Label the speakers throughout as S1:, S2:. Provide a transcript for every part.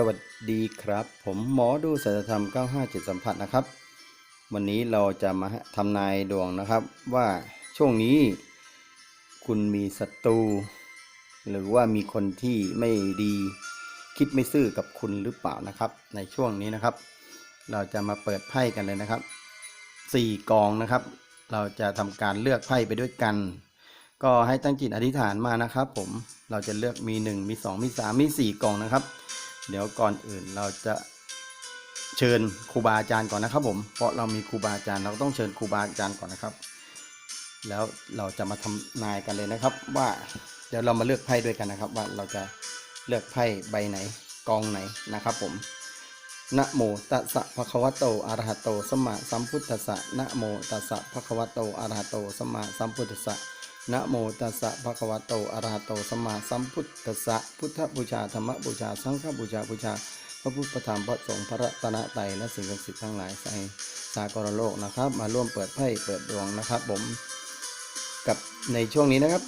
S1: สวัสดีครับ ผมหมอดูศัลธรรม 957สัมผัสนะครับ วันนี้เราจะมาทำนายดวงนะครับ ว่าช่วงนี้ คุณมีศัตรูหรือว่ามีคนที่ไม่ดี คิดไม่ซื่อกับคุณหรือเปล่านะครับ ในช่วงนี้นะครับ เราจะมาเปิดไพ่กันเลยนะครับสี่กองนะครับ เราจะทำการเลือกไพ่ไปด้วยกัน ก็ให้ตั้งจิตอธิษฐานมานะครับ ผมเราจะเลือกมี 1 มี 2 มี 3 มี 4 กองนะครับ เดี๋ยวก่อนอื่นเราจะเชิญครูบาอาจารย์ก่อนนะครับ ผม เพราะเรามีครูบาอาจารย์เราต้องเชิญครูบาอาจารย์ก่อนนะครับ แล้วเราจะมาทำนายกันเลยนะครับ ว่าเดี๋ยวเรามาเลือกไพ่ด้วยกันนะครับ ว่าเราจะเลือกไพ่ใบไหนกองไหนนะครับ ผมนะโมตัสสะภะคะวะโตอะระหะโตสัมมาสัมพุทธัสสะนะโมตัสสะภะคะวะโตอะระหะโตสัมมาสัมพุทธัสสะ นะโมตัสสะภะคะวะโตอะระหะโตสัมมาสัมพุทธัสสะพุทธบูชาธรรมบูชาสังฆบูชาบูชา พระพุทธธรรมพระสงฆ์พระรัตนตรัยและสิ่งศักดิ์สิทธิ์ทั้งหลายใส่สากลโลกนะครับ มาร่วมเปิดไพ่เปิดดวงนะครับ ผมกับในช่วงนี้นะครับ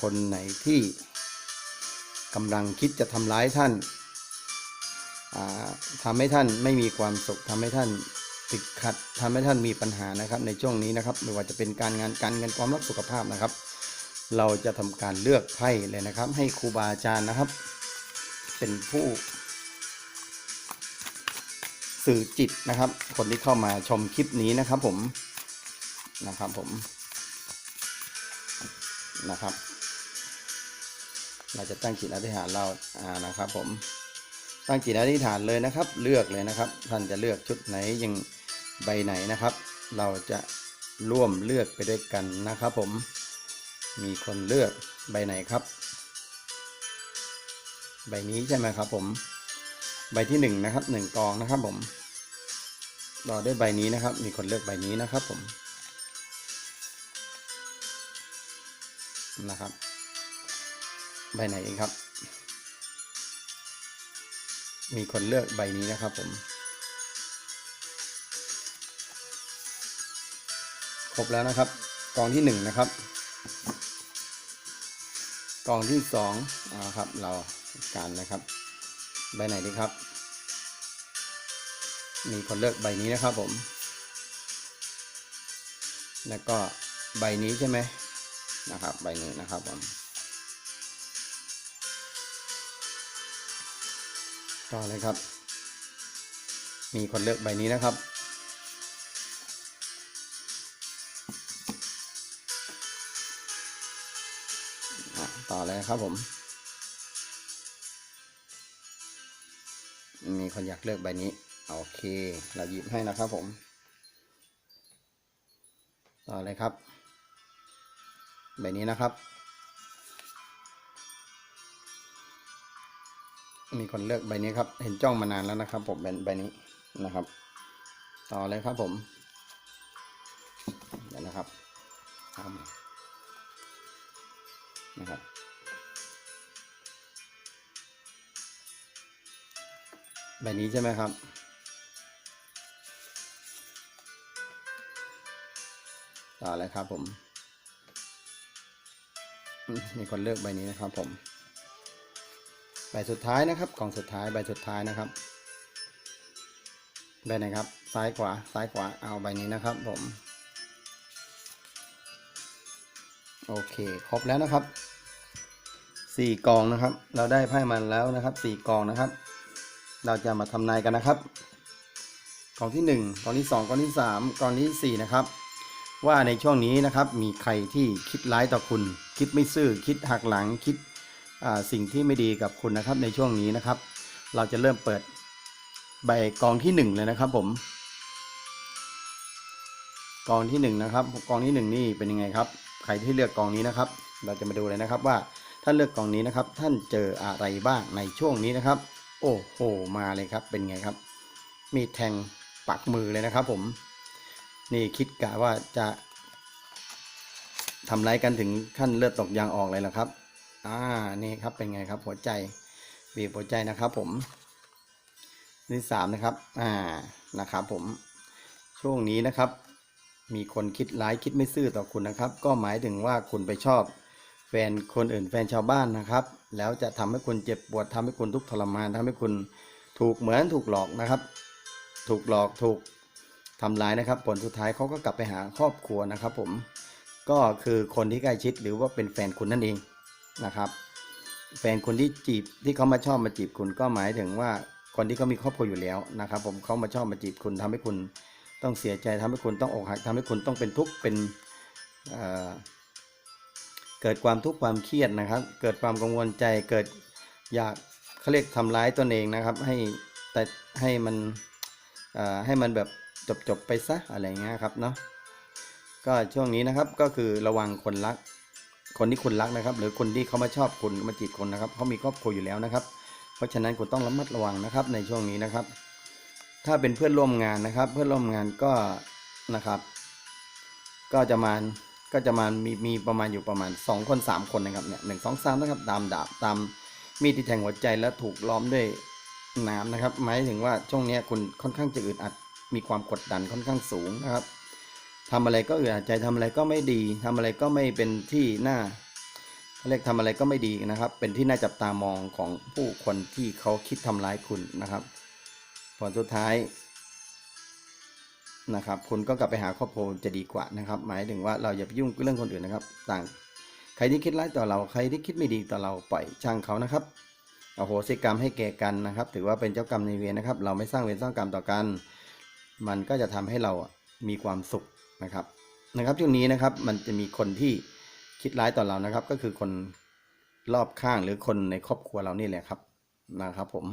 S1: คนไหนที่กำลังคิดจะทำร้ายท่านาทำให้ท่านไม่มีความสุขทำให้ท่านติดขัดทำให้ท่านมีปัญหานะครับ ในช่วงนี้นะครับ ไม่ว่าจะเป็นการงานการเงินความรักสุขภาพนะครับ เราจะทำการเลือกไพ่เลยนะครับ ให้ครูบาอาจารย์นะครับ เป็นผู้สื่อจิตนะครับ คนที่เข้ามาชมคลิปนี้นะครับผมนะครับผมนะครับ เราจะตั้งจิตอธิษฐานเราอ่านะครับ ผมตั้งจิตอธิษฐานเลยนะครับ เลือกเลยนะครับ ท่านจะเลือกชุดไหนยังใบไหนนะครับ เราจะร่วมเลือกไปด้วยกันนะครับผม มีคนเลือกใบไหนครับ ใบนี้ใช่ไหมครับผม ใบที่หนึ่งนะครับหนึ่งกองนะครับผมต่อด้วยใบนี้นะครับ มีคนเลือกใบนี้นะครับผมนะครับ ใบไหนเองครับ มีคนเลือกใบนี้นะครับผม ครบแล้วนะครับ กองที่หนึ่งนะครับ กองที่สองอ่าครับเราการนะครับใบไหนดีครับ มีคนเลือกใบนี้นะครับผม แล้วก็ใบนี้ใช่ไหมนะครับ ใบนี้นะครับผมต่อเลยครับ มีคนเลือกใบนี้นะครับ ต่อเลยครับผม มีคนอยากเลือกใบนี้ โอเค เราหยิบให้นะครับผม ต่อเลยครับ ใบนี้นะครับ มีคนเลือกใบนี้ครับ เห็นจ้องมานานแล้วนะครับ ผมเป็นใบนี้นะครับ ต่อเลยครับผมเดี๋ยวนะครับเอามานะครับ ใบนี้ใช่ไหมครับ ต่อเลยครับผมมีคนเลือกใบนี้นะครับผม ใบสุดท้ายนะครับ กล่องสุดท้ายใบสุดท้ายนะครับใบไหนครับ ซ้ายขวา ซ้ายขวา เอาใบนี้นะครับผม โอเค ครบแล้วนะครับสี่กองนะครับ เราได้ไพ่มาแล้วนะครับสี่กองนะครับ เราจะมาทำนายกันนะครับกองที่หนึ่งกองที่สองกองที่สามกองที่สี่นะครับ ว่าในช่วงนี้นะครับมีใครที่คิดร้ายต่อคุณ คิดไม่ซื่อคิดหักหลังคิดสิ่งที่ไม่ดีกับคุณนะครับ ในช่วงนี้นะครับ เราจะเริ่มเปิดใบกองที่หนึ่งเลยนะครับผมกองที่หนึ่งนะครับกองที่หนึ่งนี่เป็นยังไงครับ ใครที่เลือกกองนี้นะครับ เราจะมาดูเลยนะครับว่าท่านเลือกกองนี้นะครับ ท่านเจออะไรบ้างในช่วงนี้นะครับ โอ้โหมาเลยครับเป็นไงครับ มีแทงปักมือเลยนะครับผม นี่คิดกะว่าจะทำร้ายกันถึงขั้นเลือดตกยางออกเลยเหรอครับ อ่า นี่ครับเป็นไงครับ หัวใจบีบหัวใจนะครับ ผมนี่สามนะครับ อ่า นะครับผม ช่วงนี้นะครับ มีคนคิดร้ายคิดไม่ซื่อต่อคุณนะครับ ก็หมายถึงว่าคุณไปชอบ ฟนคนอื่นแฟนชาวบ้านนะครับ แล้วจะทำให้คุณเจ็บปวดทำให้คุณทุกข์ทรมานทำให้คุณถูกเหมือนถูกหลอกนะครับ ถูกหลอกถูกทำร้ายนะครับ ผลสุดท้ายเขาก็กลับไปหาครอบครัวนะครับ ผมก็คือคนที่ใกล้ชิดหรือว่าเป็นแฟนคุณนั่นเองนะครับ แฟนคนที่จีบที่เขามาชอบมาจีบคุณก็หมายถึงว่าคนที่เขามีครอบครัวอยู่แล้วนะครับ ผมเขามาชอบมาจีบคุณทำให้คุณต้องเสียใจทำให้คุณต้องอกหักทำให้คุณต้องเป็นทุกข์เป็น เกิดความทุกข์ความเครียดนะครับ เกิดความกังวลใจเกิดอยากเขาเรียกทำร้ายตนเองนะครับให้แต่ให้มันให้มันแบบจบจบๆไปซะอะไรเงี้ยครับเนาะก็ช่วงนี้นะครับก็คือระวังคนรัก คนที่คุณรักนะครับ หรือคนที่เขามาชอบคุณมาจีบคุณนะครับเขามีครอบครัวอยู่แล้วนะครับ เพราะฉะนั้นคุณต้องระมัดระวังนะครับในช่วงนี้นะครับ ถ้าเป็นเพื่อนร่วมงานนะครับ เพื่อนร่วมงานก็นะครับ ก็จะมา ก็จะมามีมีประมาณอยู่ประมาณ 2 คน 3 คนนะครับเนี่ยหนึ่งสองสามนะครับตามดาบตามมีดที่แทงหัวใจและถูกล้อมด้วยน้ำนะครับหมายถึงว่าช่วงนี้คุณค่อนข้างจะอึดอัดมีความกดดันค่อนข้างสูงนะครับทำอะไรก็อึดอัดใจทำอะไรก็ไม่ดีทำอะไรก็ไม่เป็นที่น่าเขาเรียกทำอะไรก็ไม่ดีนะครับ เป็นที่น่าจับตามองของผู้คนที่เขาคิดทำร้ายคุณนะครับ ผลสุดท้าย นะครับคุณก็กลับไปหาครอบครัวจะดีกว่านะครับ หมายถึงว่าเราอย่าไปยุ่งเรื่องคนอื่นนะครับ ต่างใครที่คิดร้ายต่อเราใครที่คิดไม่ดีต่อเราปล่อยช่างเขานะครับอโหสิกรรมให้แก่กันนะครับ ถือว่าเป็นเจ้ากรรมในายเวรนะครับ เราไม่สร้างเวรสร้างกรรมต่อกัน มันก็จะทำให้เรามีความสุขนะครับนะครับช่วงนี้นะครับมันจะมีคนที่คิดร้ายต่อเรานะครับ ก็คือคนรอบข้างหรือคนในครอบครัวเรานี่แหละครับนะครับ ผม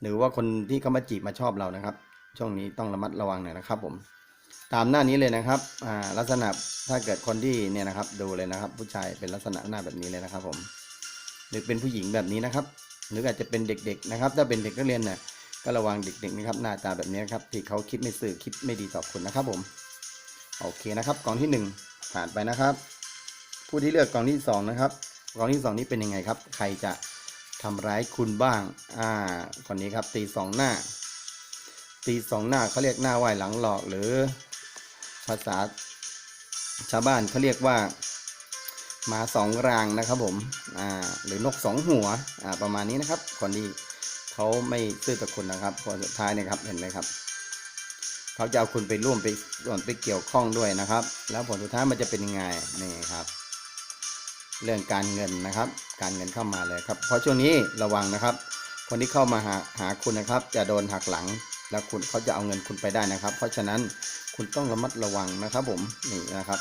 S1: หรือว่าคนที่เขามาจีบมาชอบเรานะครับ ช่วงนี้ต้องระมัดระวังหน่อยนะครับผมตามหน้านี้เลยนะครับอ่าลักษณะถ้าเกิดคนที่เนี่ยนะครับ ดูเลยนะครับ ผู้ชายเป็นลักษณะหน้าแบบนี้เลยนะครับ ผม หรือเป็นผู้หญิงแบบนี้นะครับ หรืออาจจะเป็นเด็ก ๆ นะครับ ถ้าเป็นเด็กนักเรียนเนี่ยก็ระวังเด็กๆนะครับหน้าตาแบบนี้ครับที่เขาคิดไม่ซื่อคิดไม่ดีต่อคุณนะครับ ผมโอเคนะครับกล่องที่หนึ่งผ่านไปนะครับ ผู้ที่เลือกกล่องที่สองนะครับกล่องที่สองนี้เป็นยังไงครับ ใครจะทำร้ายคุณบ้างอ่าคนนี้ครับตีสองหน้า ตีสองหน้าเขาเรียกหน้าไหวหลังหลอกหรือ ภาษาชาวบ้านเขาเรียกว่าหมาสองรางนะครับผมอ่าหรือนกสองหัวอ่าประมาณนี้นะครับคนที่เขาไม่ซื่อต่อคุณนะครับผลสุดท้ายนะครับเห็นไหมครับเขาจะเอาคุณไปร่วมไปส่วนไปเกี่ยวข้องด้วยนะครับ แล้วผลสุดท้ายมันจะเป็นยังไงนี่ครับ เรื่องการเงินนะครับ การเงินเข้ามาเลยครับ เพราะช่วงนี้ระวังนะครับ คนที่เข้ามาหาหาคุณนะครับ จะโดนหักหลัง แล้วคุณเขาจะเอาเงินคุณไปได้นะครับ เพราะฉะนั้นคุณต้องระมัดระวังนะครับ ผมนี่นะครับ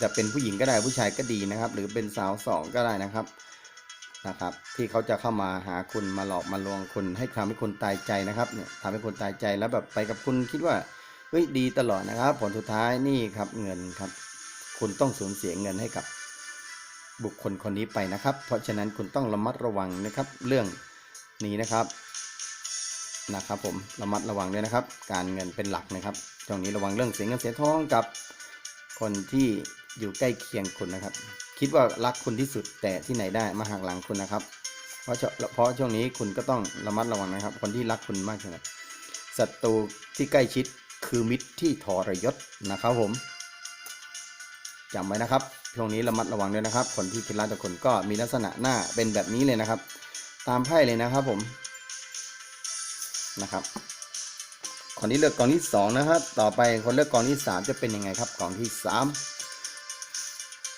S1: จะเป็นผู้หญิงก็ได้ผู้ชายก็ดีนะครับ หรือเป็นสาวสองก็ได้นะครับนะครับ ที่เขาจะเข้ามาหาคุณมาหลอกมาลวงคุณให้ทำให้คุณตายใจนะครับเนี่ยทำให้คุณตายใจแล้วแบบไปกับคุณคิดว่าเฮ้ยดีตลอดนะครับ ผลสุดท้ายนี่ครับเงินครับ คุณต้องสูญเสียเงินให้กับบุคคลคนนี้ไปนะครับ เพราะฉะนั้นคุณต้องระมัดระวังนะครับ เรื่องนี้นะครับ นะครับผมระมัดระวังด้วยนะครับ การเงินเป็นหลักนะครับตรงนี้ระวังเรื่องเสียเงินเสียทองกับคนที่อยู่ใกล้เคียงคุณนะครับ คิดว่ารักคุณที่สุดแต่ที่ไหนได้มาหักหลังคุณนะครับ เพราะเฉเพราะช่วงนี้คุณก็ต้องระมัดระวังนะครับ คนที่รักคุณมากขนาดศัตรูที่ใกล้ชิดคือมิตรที่ทรยศนะครับผมจำไว้นะครับช่วงนี้ระมัดระวังด้วยนะครับ คนที่คิดร้ายต่อคนก็มีลักษณะหน้าเป็นแบบนี้เลยนะครับ ตามไพ่เลยนะครับผม นะครับคนที่เลือกกองที่สองนะครับ ต่อไปคนเลือกกองที่สามจะเป็นยังไงครับกองที่สาม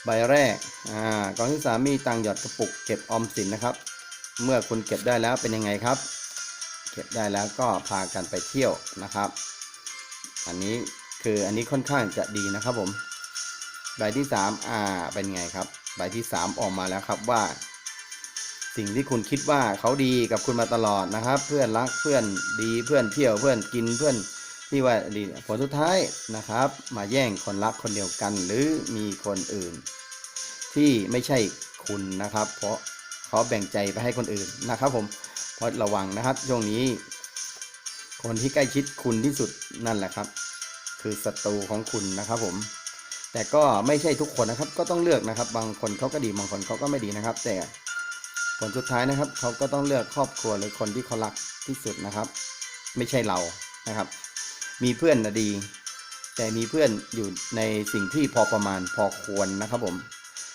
S1: ใบแรกอ่ากองที่สามมีตังหยอดกระปุกเก็บออมสินนะครับ เมื่อคุณเก็บได้แล้วเป็นยังไงครับ เก็บได้แล้วก็พากันไปเที่ยวนะครับ อันนี้คืออันนี้ค่อนข้างจะดีนะครับผม ใบที่สามอ่าเป็นไงครับ ใบที่สามออกมาแล้วครับว่า สิ่งที่คุณคิดว่าเขาดีกับคุณมาตลอดนะครับ เพื่อนรักเพื่อนดีเพื่อนเที่ยวเพื่อนกินเพื่อนที่ว่าดีผลสุดท้ายนะครับ มาแย่งคนรักคนเดียวกันหรือมีคนอื่น ที่ไม่ใช่คุณนะครับ เพราะเขาแบ่งใจไปให้คนอื่นนะครับผมเพราะระวังนะครับช่วงนี้ คนที่ใกล้ชิดคุณที่สุดนั่นแหละครับ คือศัตรูของคุณนะครับผมแต่ก็ไม่ใช่ทุกคนนะครับ ก็ต้องเลือกนะครับ บางคนเขาก็ดีบางคนเขาก็ไม่ดีนะครับ แต่ ผลสุดท้ายนะครับเขาก็ต้องเลือกครอบครัวหรือคนที่เขารักที่สุดนะครับ ไม่ใช่เรานะครับ มีเพื่อนนะดี แต่มีเพื่อนอยู่ในสิ่งที่พอประมาณพอควรนะครับผม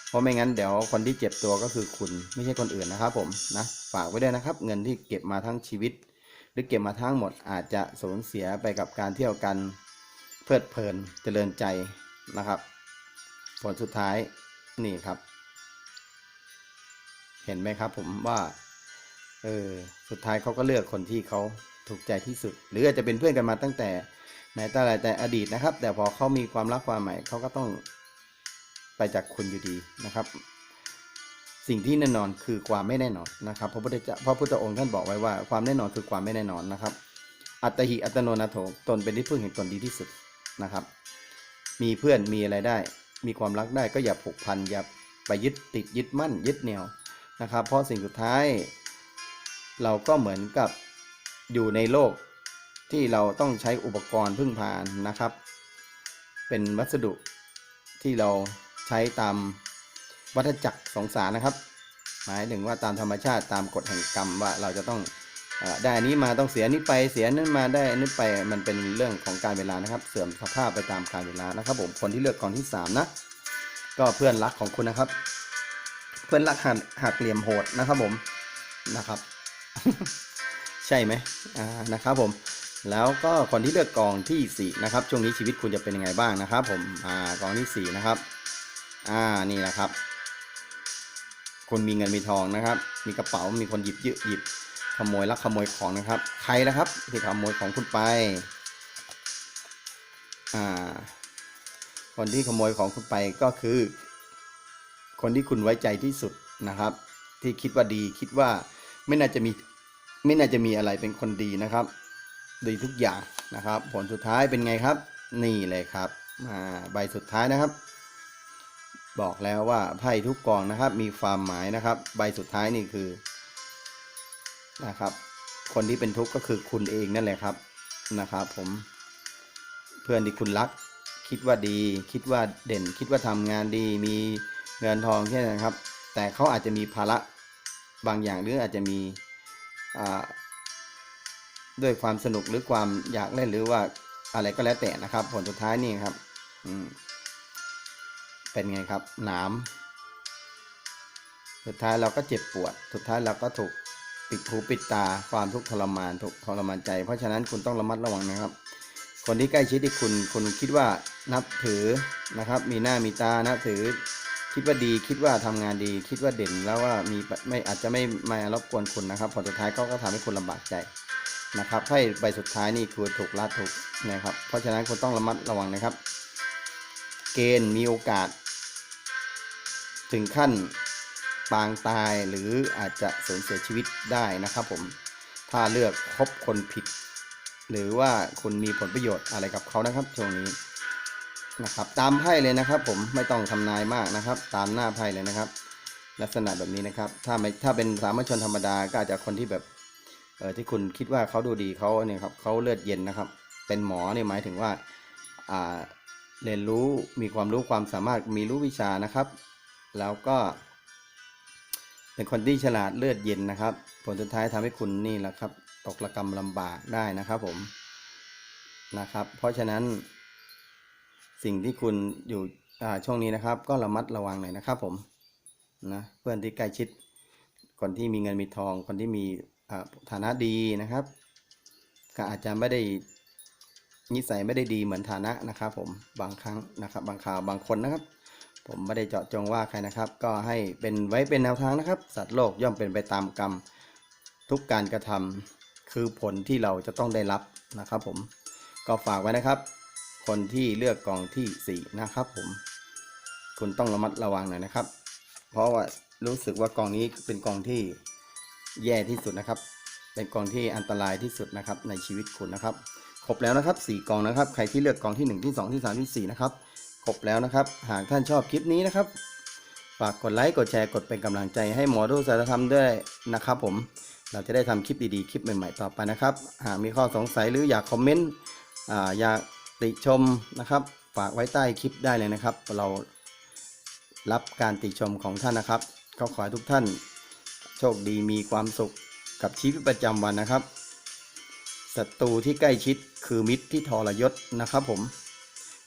S1: เพราะไม่งั้นเดี๋ยวคนที่เจ็บตัวก็คือคุณไม่ใช่คนอื่นนะครับผมนะฝากไว้ด้วยนะครับ เงินที่เก็บมาทั้งชีวิต หรือเก็บมาทั้งหมดอาจจะสูญเสียไปกับการเที่ยวกันเพลิดเพลินเจริญใจนะครับ ผลสุดท้ายนี่ครับ เห็นไหมครับผมว่าเออสุดท้ายเขาก็เลือกคนที่เขาถูกใจที่สุด หรืออาจจะเป็นเพื่อนกันมาตั้งแต่ไหนแต่ไรแต่อดีตนะครับ แต่พอเขามีความรักความใหม่เขาก็ต้องไปจากคุณอยู่ดีนะครับ สิ่งที่แน่นอนคือความไม่แน่นอนนะครับพระพุทธเจ้าพระพุทธองค์ท่านบอกไว้ว่าความแน่นอนคือความไม่แน่นอนนะครับ อัตหิอัตโนนาโถตนเป็นที่พึ่งแห่งตนดีที่สุดนะครับ มีเพื่อนมีอะไรได้ มีความรักได้ก็อย่าผูกพันอย่าไปยึดติดยึดมั่นยึดเหนี่ยว นะครับ เพราะสิ่งสุดท้าย เราก็เหมือนกับอยู่ในโลกที่เราต้องใช้อุปกรณ์พึ่งพานะครับ เป็นวัสดุที่เราใช้ตามวัฏจักรสงสารนะครับ หมายถึงว่าตามธรรมชาติตามกฎแห่งกรรมว่าเราจะต้องอได้อันนี้มาต้องเสียนี้ไปเสียนั้นมาได้อันนี้ไปมันเป็นเรื่องของการเวลานะครับ เสื่อมสภาพไปตามการเวลานะครับ ผมคนที่เลือกกองที่สามนะก็เพื่อนรักของคุณนะครับ เพื่อนรักหักหักเหลี่ยมโหดนะครับผมนะครับ ใช่ไหมอ่านะครับผมแล้วก็คนที่เลือกกองที่สี่นะครับช่วงนี้ชีวิตคุณจะเป็นยังไงบ้างนะครับ ผมอ่ากองที่สี่นะครับอ่านี่แหละครับคุณมีเงินมีทองนะครับ มีกระเป๋ามีคนหยิบยืหยิบขโมยลักขโมยของนะครับ ใครนะครับที่ขโมยของคุณไปอ่าคนที่ขโมยของคุณไปก็คือ คนที่คุณไว้ใจที่สุดนะครับ ที่คิดว่าดีคิดว่าไม่น่าจะมีไม่น่าจะมีอะไรเป็นคนดีนะครับ ดีทุกอย่างนะครับ ผลสุดท้ายเป็นไงครับ นี่เลยครับอ่าใบสุดท้ายนะครับ บอกแล้วว่าไพ่ทุกกองนะครับ มีความหมายนะครับ ใบสุดท้ายนี่คือนะครับ คนที่เป็นทุกข์ก็คือคุณเองนั่นแหละครับนะครับผมเพื่อนที่คุณรัก คิดว่าดี คิดว่าเด่น คิดว่าทำงานดีมี เงินทองแค่นั้นครับ แต่เขาอาจจะมีภาระบางอย่างหรืออาจจะมีด้วยความสนุกหรือความอยากเล่นหรือว่าอะไรก็แล้วแต่นะครับ ผลสุดท้ายนี่ครับอืเป็นไงครับหนามสุดท้ายเราก็เจ็บปวด สุดท้ายเราก็ถูกปิดหูปิดตาความทุกข์ทรมานถูกทรมานใจ เพราะฉะนั้นคุณต้องระมัดระวังนะครับ คนที่ใกล้ชิดที่คุณคุณคิดว่านับถือนะครับ มีหน้ามีตานับถือ คิดว่าดีคิดว่าทำงานดี คิดว่าเด่นแล้วว่ามีไม่อาจจะไม่มารบกวนคุณนะครับผลสุดท้ายเขาก็ทำให้คุณลำบากใจนะครับไพ่ใบสุดท้ายนี่คือถูกลัดถูกนะครับเพราะฉะนั้นคุณต้องระมัดระวังนะครับ เกณฑ์มีโอกาส ถึงขั้นปางตายหรืออาจจะสูญเสียชีวิตได้นะครับผมถ้าเลือกคบคนผิด หรือว่าคุณมีผลประโยชน์อะไรกับเขานะครับช่วงนี้ นะครับ ตามไพ่เลยนะครับ ผมไม่ต้องทำนายมากนะครับ ตามหน้าไพ่เลยนะครับ ลักษณะแบบนี้นะครับ ถ้าไม่ถ้าเป็นสามัญชนธรรมดาก็อาจจะคนที่แบบเออที่คุณคิดว่าเขาดูดีเขาเนี่ยครับเขาเลือดเย็นนะครับ เป็นหมอเนี่ยหมายถึงว่าอ่าเรียนรู้มีความรู้ความสามารถมีรู้วิชานะครับ แล้วก็เป็นคนที่ฉลาดเลือดเย็นนะครับ ผลสุดท้ายทำให้คุณนี่แหละครับ ตกระกรรมลำบากได้นะครับผมนะครับ เพราะฉะนั้น สิ่งที่คุณอยู่ช่วงนี้นะครับ ก็ระมัดระวังหน่อยนะครับผมนะเพื่อนที่ใกล้ชิด คนที่มีเงินมีทอง คนที่มีฐานะดีนะครับ ก็อาจจะไม่ได้นิสัยไม่ได้ดีเหมือนฐานะนะครับ ผมบางครั้งนะครับ บางข่าวบางคนนะครับ ผมไม่ได้เจาะจงว่าใครนะครับ ก็ให้เป็นไว้เป็นแนวทางนะครับ สัตว์โลกย่อมเป็นไปตามกรรม ทุกการกระทำคือผลที่เราจะต้องได้รับนะครับ ผมก็ฝากไว้นะครับ คนที่เลือกกองที่สี่นะครับผม คุณต้องระมัดระวังหน่อยนะครับ เพราะว่ารู้สึกว่ากองนี้เป็นกองที่แย่ที่สุดนะครับ เป็นกองที่อันตรายที่สุดนะครับในชีวิตคุณนะครับ ครบแล้วนะครับสี่กองนะครับ ใครที่เลือกกองที่หนึ่งที่สองที่สามที่สี่นะครับ ครบแล้วนะครับ หากท่านชอบคลิปนี้นะครับ ฝากกดไลค์ กดแชร์ กดเป็นกำลังใจให้หมอดูสารธรรมด้วยนะครับผม เราจะได้ทำคลิปดีๆ คลิปใหม่ๆ ต่อไปนะครับ หากมีข้อสงสัยหรืออยากคอมเมนต์อ่าอยาก ติชมนะครับ ฝากไว้ใต้คลิปได้เลยนะครับ เรารับการติชมของท่านนะครับ ก็ขอให้ทุกท่าน โชคดีมีความสุขกับชีวิตประจำวันนะครับศัตรูที่ใกล้ชิดคือมิตรที่ทรยศนะครับ ผม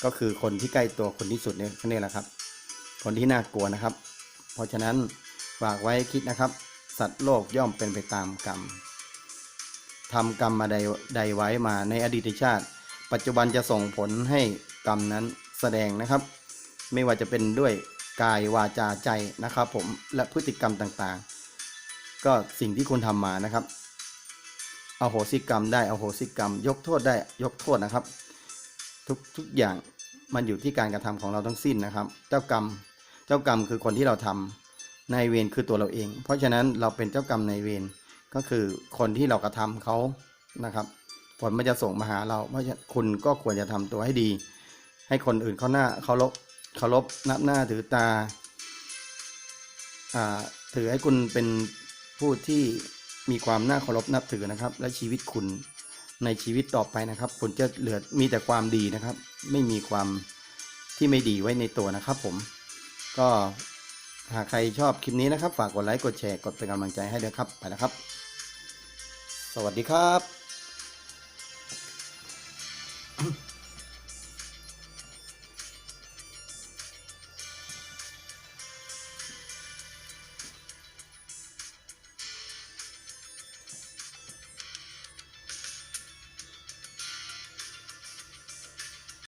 S1: ก็คือคนที่ใกล้ตัวคนที่สุดเนี่ยนี่แหละครับ คนที่น่ากลัวนะครับ เพราะฉะนั้นฝากไว้คิดนะครับ สัตว์โลกย่อมเป็นไปตามกรรมทำกรรมมาใดใดไว้มาในอดีตชาติ ปัจจุบันจะส่งผลให้กรรมนั้นแสดงนะครับ ไม่ว่าจะเป็นด้วยกายวาจาใจนะครับ ผมและพฤติกรรมต่างๆ ก็สิ่งที่คุณทำมานะครับอโหสิกรรมได้อโหสิกรรม ยกโทษได้ยกโทษนะครับ ทุกทุกอย่างมันอยู่ที่การกระทำของเราทั้งสิ้นนะครับ เจ้ากรรมเจ้ากรรมคือคนที่เราทำนายเวรคือตัวเราเอง เพราะฉะนั้นเราเป็นเจ้ากรรมนายเวรก็คือคนที่เรากระทำเขานะครับ ผลมันจะส่งมาหาเรา เพราะฉะนั้นคุณก็ควรจะทำตัวให้ดี ให้คนอื่นเขาหน้าเคารพเคารพนับหน้าถือตาอ่าถือให้คุณเป็นผู้ที่มีความน่าเคารพนับถือนะครับ และชีวิตคุณในชีวิตต่อไปนะครับ คุณจะเหลือมีแต่ความดีนะครับ ไม่มีความที่ไม่ดีไว้ในตัวนะครับ ผมก็หากใครชอบคลิปนี้นะครับ ฝากกดไลค์กดแชร์กดเป็นกำลังใจให้ด้วยครับไปแล้วครับ สวัสดีครับ